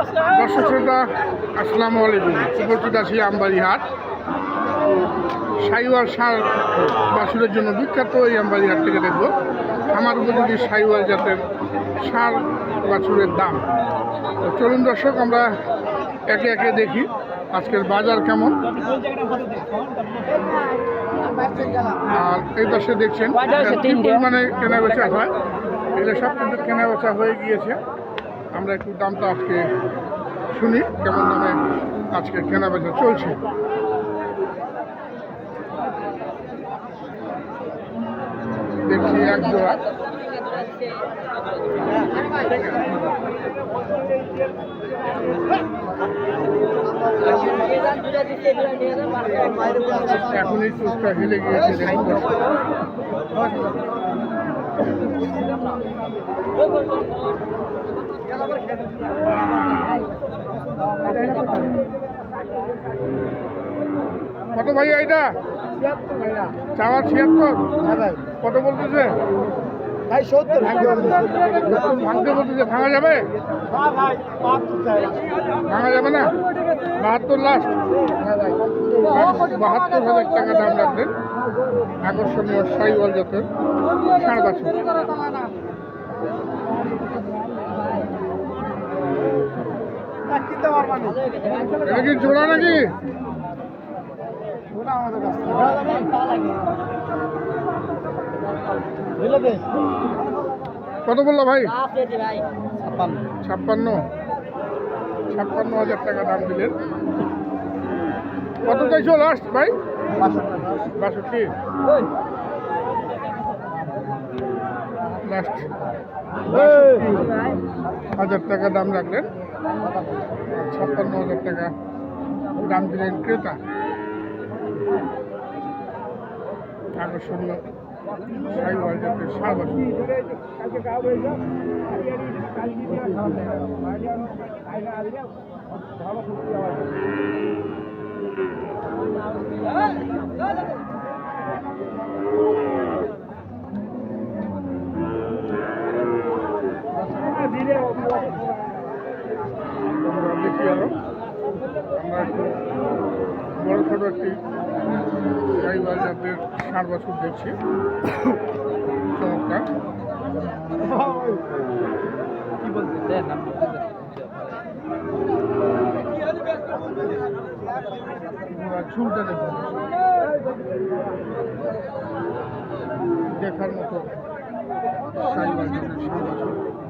দর্শক শ্রোতা আসসালামু আলাইকুম। উপস্থিত আছি আমবাড়ি হাট সাইওয়াল সার বাছুরের জন্য বিখ্যাত এই আমবাড়ি হাট থেকে দেখব। আমার উপযোগী সাইওয়াল জাতের সার বাছুরের দাম। তো চলুন দর্শক আমরা একে একে দেখি আজকের বাজার কেমন। আর এই পাশে দেখছেন কি পরিমাণে কেনা বেচা হয় এগুলো সব কিন্তু কেনা বেচা হয়ে গিয়েছে। আমরা একটু দামটা আজকে শুনি, কেমন দামে আজকে কেনা বেচা চলছে। দেখছি এক জোড়া। এখনই চোখটা হেলে গিয়েছে, দেখুন। কত ভাই এটা চাওয়া ছিয়াত্তর। কত বলতেছে? ভাই সত্তর। নতুন ভাঙতে বলতেছে। ভাঙা যাবে? ভাঙা যাবে না? বাহাত্তর লাস্ট বাহাত্তর হাজার টাকা দাম রাখবেন। আকর্ষণীয় সাইওয়াল জাতের ষাঁড় বাছুর এটা কি জোড়া নাকি? কত বলল ভাই? ছাপ্পান্ন। ছাপ্পান্ন। হাজার টাকা দাম দিলেন। কত চাইছো লাস্ট ভাই? বাষট্টি। লাস্ট হাজার টাকা দাম রাখলেন। ছাপ্পান্ন হাজার টাকা। দাম দিলেন ক্রেতা। আকর্ষণীয় সাইওয়াল জাতের সার বাছুর আমরা দেখি আরও আমরা একটু বড় ছোট একটি সাইওয়াল জাতের ষাট বছর দেখছি। চমৎকার। পুরা চুলটা দেখুন। দেখার মতো জাতের ষাট বছর।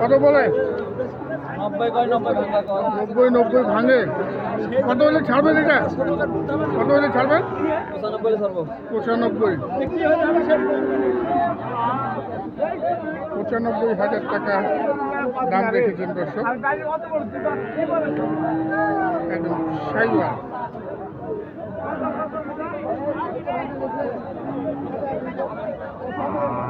কত বলে? নব্বই নব্বই ভাঙে কত হলে ছাড়বেন এটা? কত হলে ছাড়বেন? পঁচানব্বই পঁচানব্বই। হাজার টাকা দাম রেখেছেন দর্শক। একদম আমরা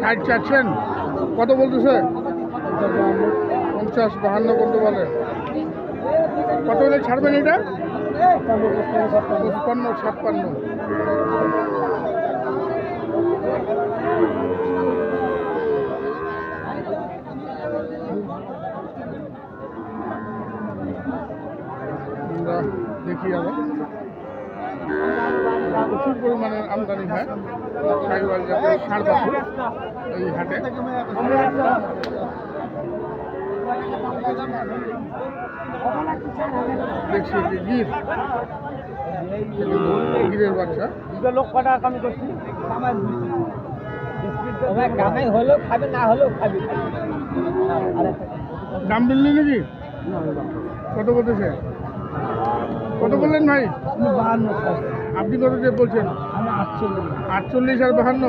ষাট চাচ্ছেন? কত বলতেছে? পঞ্চাশ বাহান্ন কত বলে কত হলে ছাড়বেন এটা? পঁচপান্ন, ছাপ্পান্ন। দেখি আবার। প্রচুর পরিমাণের আমদানি হয়। সাইওয়াল জাতের এই হাটে। লোক কটা কামাই হলেও না হলেও দাম বললি নাকি? কত বলতেছে? কত বললেন ভাই? বাহান্ন আপনি কত বলছেন? আটচল্লিশ আটচল্লিশ আর বাহান্ন?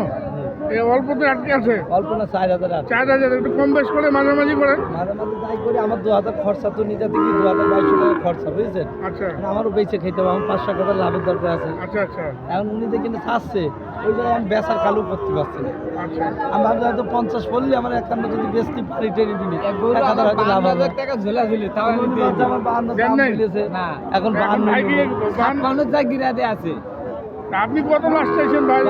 এ অল্পতে আটকে আছে। অল্প না চার হাজার চার হাজার একটু কম বেশ করে মাঝামাঝি করেন। মাঝে মাঝে যাই করি আমার দু হাজার খরচা তো নিজে থেকে দু হাজার বাইশশো টাকা খরচা বুঝছেন? আচ্ছা। আমারও বেঁচে খেতে হবে আমার পাঁচশো টাকা লাভের দরকার আছে। আচ্ছা আচ্ছা। এখন উনি যে কিন্তু ছাড়ছে ওই জায়গায় আমি বেচার কালু করতে পারছি না। আচ্ছা। আমি ভাবছি হয়তো পঞ্চাশ পড়লে আমার একান্ন যদি বেচতে পারি টেনে দিনে এক হাজার হয়তো লাভ হবে। টাকা ঝোলাঝুলি তাও এখন আমার বাহান্ন দাম? না। এখন বাহান্ন বাহান্ন- গিরাতে আছে। আপনি কত লাস্ট চাইছেন ভাই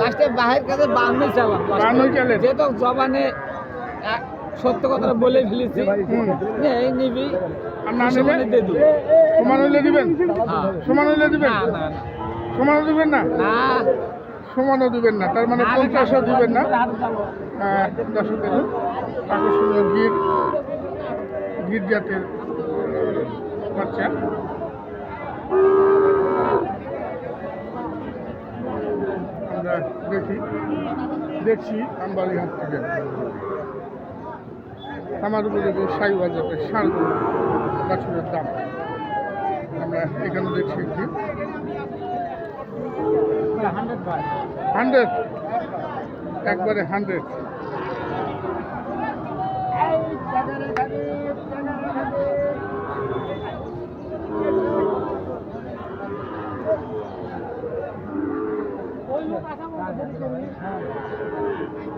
লাস্টে বাহের কাছে বান্ন চালাম বাহান্নই চালেন? যেহেতু জবানে সত্য কথাটা বলে ফেলেছি। এই নিবি। আর না সমানে সমান হইলে দিবেন? হ্যাঁ। সমান হইলে দিবেন? না না সমানও দিবেন না? না। সমানও দিবেন না। তার মানে পঞ্চাশও দিবেন না। আহ, দর্শক দেখুন আকর্ষণীয় গির গির জাতের বাচ্চা আমরা দেখি দেখছি আমবাড়ি হাট থেকে। আমার উপরে যে সাই বাজারে সার বাছুরের দাম। আমরা এখানে দেখছি একটি। হান্ড্রেড একবারে হান্ড্রেড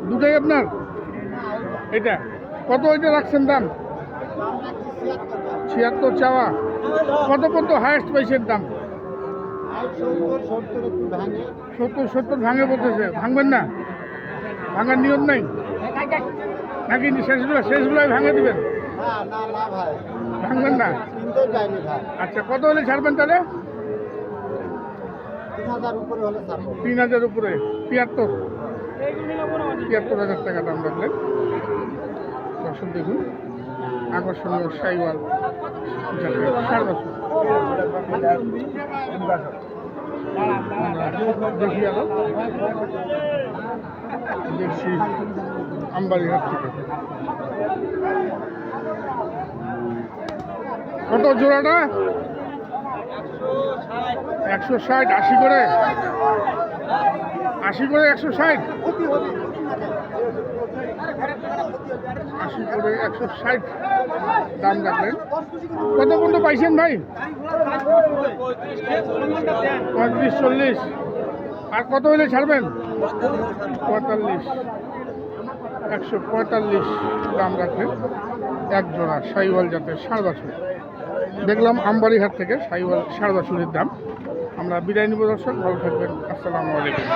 দুটাই আপনার? এটা। কত ওইটা রাখছেন দাম? ছিয়াত্তর চাওয়া। কত কত হায়েস্ট পাইছেন দাম? সত্তর সত্তর ভাঙে বলতেছে। ভাঙবেন না? ভাঙার নিয়ম নাই? নাকি শেষগুলো শেষগুলোই ভাঙে দিবেন? ভাঙবেন না? আচ্ছা কত হলে ছাড়বেন তাহলে? তিন হাজার উপরে? তিয়াত্তর? তিয়াত্তর হাজার টাকা দাম রাখলেন দর্শক দেখুন, আকর্ষণীয় সাইওয়াল। ষাট বছর দেখি আরও। দেখছি আমবাড়িহাট থেকে। কত জোড়াটা? একশো ষাট, আশি করে? আশি করে একশো ষাট? আশি করে একশো ষাট। দাম রাখলেন কত পাইছেন ভাই? পঁয়ত্রিশ, চল্লিশ। আর কত হলে ছাড়বেন? পঁয়তাল্লিশ। একশো পঁয়তাল্লিশ দাম রাখলেন এক জোড়া সাইওয়াল জাতের ষাড় বাছুর। দেখলাম আমবাড়িহাট থেকে সাইওয়াল সারদা সুরের দাম। আমরা বিদায় নিব দর্শক, ভালো থাকবেন। আসসালামু আলাইকুম।